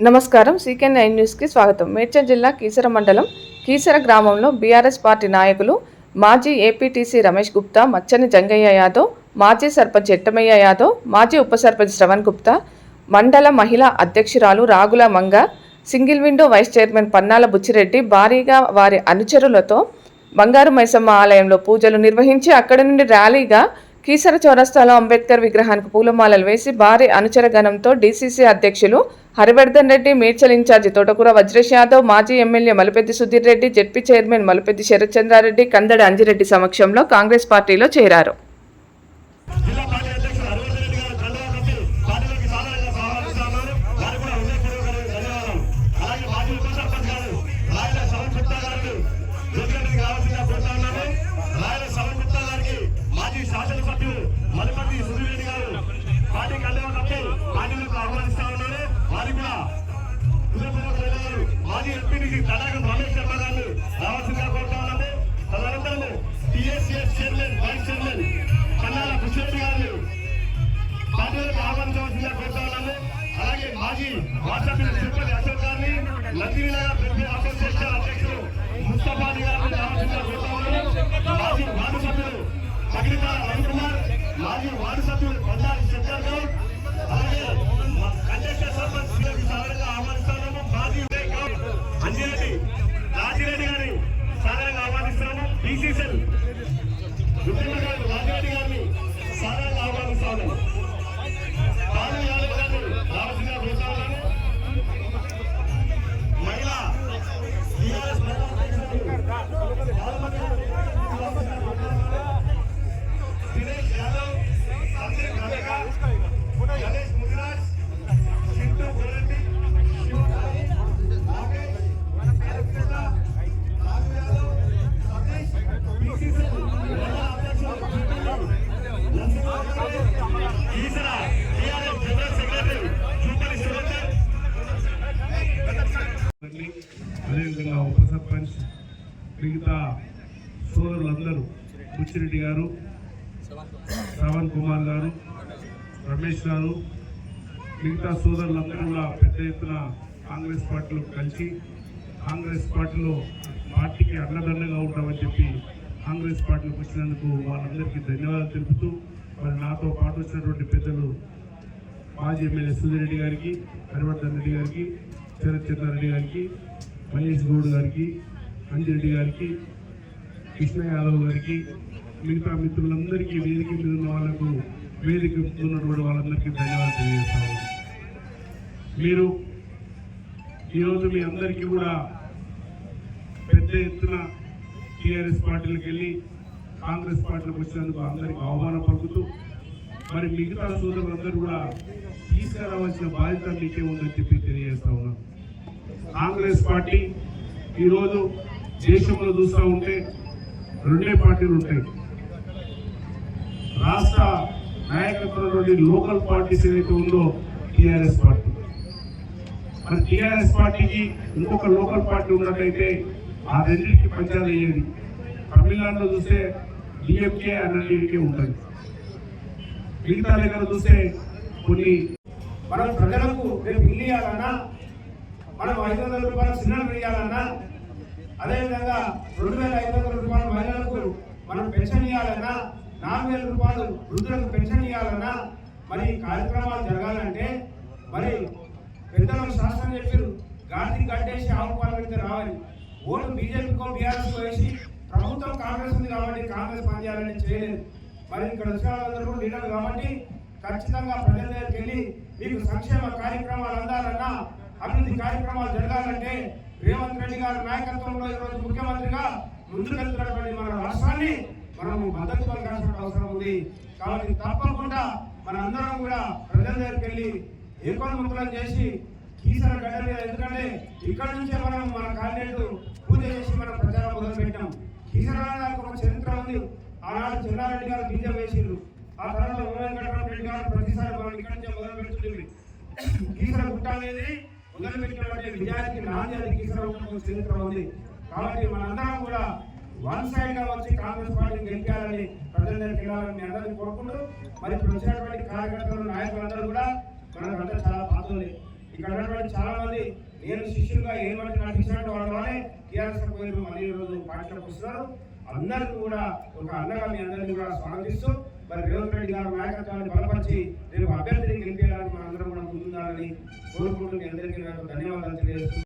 నమస్కారం. CK nine న్యూస్కి స్వాగతం. మేడ్చల్ జిల్లా కీసర మండలం కీసర గ్రామంలో బీఆర్ఎస్ పార్టీ నాయకులు మాజీ ఏపీటీసీ రమేష్ గుప్తా మచ్చని జంగయ్య యాదవ్ మాజీ సర్పంచ్ ఎట్టమయ్య యాదవ్ మాజీ ఉప సర్పంచ్ శ్రవణ్ గుప్తా మండల మహిళా అధ్యక్షురాలు Ragula Manga single window vice chairman Pannala Buchireddy భారీగా వారి అనుచరులతో బంగారు మైసమ్మ ఆలయంలో పూజలు నిర్వహించి అక్కడి నుండి ర్యాలీగా కీసర చౌరస్తాలో అంబేద్కర్ విగ్రహానికి పూలమాలలు వేసి భారీ అనుచరగణంతో డీసీసీ అధ్యక్షులు హరివర్ధన్ రెడ్డి మేడ్చల్ ఇన్ఛార్జి తోటకూర వజ్రేష్ యాదవ్ మాజీ MLA Malapeddi Sudheer Reddy ZP chairman Malapeddi Sarath Chandrareddy Kandadi Anjireddy సమక్షంలో కాంగ్రెస్ పార్టీలో చేరారు. మాజీ ఎంపీటీసీ రమేష్ శర్మ గారిని రావాల్సిందిగా కోరుతా ఉన్నాము తదనంతరం TSS chairman vice chairman Kannala Krishnareddy గారిని పార్టీలకు ఆహ్వానించవలసిందిగా కోరుతా ఉన్నాము అలాగే మాజీ వాట్సాప్ తిరుపతి అశోక్ గారిని నందినగర్ వెల్ఫేర్ అసోసియేషన్ అధ్యక్షుడు ముస్తఫాది గారిని రావాల్సిందిగా కోరుతా ఉన్నాము మిగతా సోదరులందరూ బుచ్చిరెడ్డి గారు శ్రవణ్ కుమార్ గారు రమేష్ గారు మిగతా సోదరులందరూ కూడా పెద్ద ఎత్తున కాంగ్రెస్ పార్టీలో కలిసి కాంగ్రెస్ పార్టీలో పార్టీకి అన్నదండగా ఉంటామని చెప్పి కాంగ్రెస్ పార్టీలోకి వచ్చినందుకు వాళ్ళందరికీ ధన్యవాదాలు తెలుపుతూ మరి నాతో పాటు వచ్చినటువంటి పెద్దలు మాజీ ఎమ్మెల్యే సుధిరెడ్డి గారికి హరివర్ధన్ రెడ్డి గారికి శరత్ చంద్రారెడ్డి గారికి మహేష్ గౌడ్ గారికి అంజిరెడ్డి గారికి కృష్ణ యాదవ్ గారికి మిగతా మిత్రులందరికీ వేదిక మీద ఉన్న వాళ్ళకు వేదిక ఉన్నటువంటి వాళ్ళందరికీ ధన్యవాదాలు తెలియజేస్తాను మీరు ఈరోజు మీ అందరికీ కూడా పెద్ద ఎత్తున టీఆర్ఎస్ పార్టీలకు వెళ్ళి కాంగ్రెస్ పార్టీలకు వచ్చినందుకు అందరికీ ఆహ్వానం పలుకుతూ మరి మిగతా సోదరులందరూ కూడా తీసుకురావాల్సిన బాధ్యత మీకే ఉందని చెప్పి తెలియజేస్తా ఉన్నాను కాంగ్రెస్ పార్టీ ఈరోజు దేశంలో చూస్తూ ఉంటే రెండే పార్టీలు ఉంటాయి. రాష్ట్ర నాయకత్వంలోని లోకల్ పార్టీస్ ఏదైతే ఉందో టిఆర్ఎస్ పార్టీ. మరి టీఆర్ఎస్ పార్టీకి ఇంకొక లోకల్ పార్టీ ఉన్నట్టయితే ఆ రెండింటికి పంచాలు అయ్యేది తమిళనాడులో చూస్తే డిఎంకే అన్నీకే ఉంటుంది. మిగతా దగ్గర చూస్తే కొన్ని మనం ప్రజలకు రేపు ఇల్లు ఇవ్వాలన్నా మనం ఐదు వందల రూపాయలు సిలిండర్ ఇవ్వాలన్నా అదేవిధంగా రెండు వేల ఐదు వందల రూపాయలు మహిళలకు మనం పెన్షన్ ఇవ్వాలన్నా నాలుగు వేల రూపాయలు వృద్ధులకు పెన్షన్ ఇవ్వాలన్నా మరి ఈ కార్యక్రమాలు జరగాలంటే మరి పెద్దలకు శాస్త్రం చెప్పారు గాంధీ కట్టేసి ఆవు పాలు పెడితే రావాలి. ఓటు బీజేపీకో బీఆర్ఎస్కో వేసి ప్రభుత్వం కాంగ్రెస్ ఉంది కాబట్టి కాంగ్రెస్ పనిచేయాలని చేయలేదు. మరి ఇక్కడ వచ్చిన వాళ్ళందరూ లీడర్లు కాబట్టి ఖచ్చితంగా ప్రజల దగ్గరికి వెళ్ళి మీకు సంక్షేమ కార్యక్రమాలు అందాలన్నా అభివృద్ధి కార్యక్రమాలు జరగాలంటే రేవంత్ రెడ్డి గారి నాయకత్వంలో ఈరోజు ముఖ్యమంత్రిగా ముందుకెళ్తున్నటువంటి మన రాష్ట్రాన్ని మనం మద్దతు పలకాల్సిన అవసరం ఉంది. కాబట్టి తప్పకుండా మన అందరం కూడా ప్రజల దగ్గరికి వెళ్ళి ఏకోన్ముఖులను చేసి కీసర గడ్డ మీద ఎందుకంటే ఇక్కడ నుంచే మనం మన క్యాండిడేట్ పూజ చేసి మనం ప్రచారం మొదలు పెట్టాం కీసర ఒక చరిత్ర ఉంది. ఆనాడు చెన్నారెడ్డి గారు బీజం వేసిండ్రు. ఆ తర్వాత ఉమ వెంకటరామరెడ్డి గారు ప్రతిసారి మనం ఇక్కడ నుంచే మొదలు పెడుతుంది కీసర గుట్ట అనేది విజయానికి నాంది అది చరిత్ర ఉంది. కాబట్టి మనందరం కూడా వన్ సైడ్గా వచ్చి కాంగ్రెస్ పార్టీని గెలిపాలని ప్రజల దగ్గరికి వెళ్ళాలని అందరినీ కోరుకుంటూ మరి ఇప్పుడు వచ్చినటువంటి కార్యకర్తలు నాయకులందరూ కూడా మనకంతా చాలా బాధ ఇక్కడ ఉన్నటువంటి చాలా మంది నేను శిష్యులుగా ఏ నటించినట్టు వాళ్ళ వాళ్ళే టీఆర్ఎస్ పోయిన మళ్ళీ ఈరోజు పార్టీలోకి వస్తున్నారు. అందరికీ కూడా ఒక అన్నగా మీ అందరినీ కూడా స్వాగతిస్తూ మరి రేవంత్ రెడ్డి గారి నాయకత్వాన్ని బలపరిచి రేపు అభ్యర్థిని గెలిపేయడానికి మనందరం అందరం కూడా ముందుండాలని కోరుకుంటూ మీ అందరికీ నాకు ధన్యవాదాలు తెలియజేస్తున్నాను.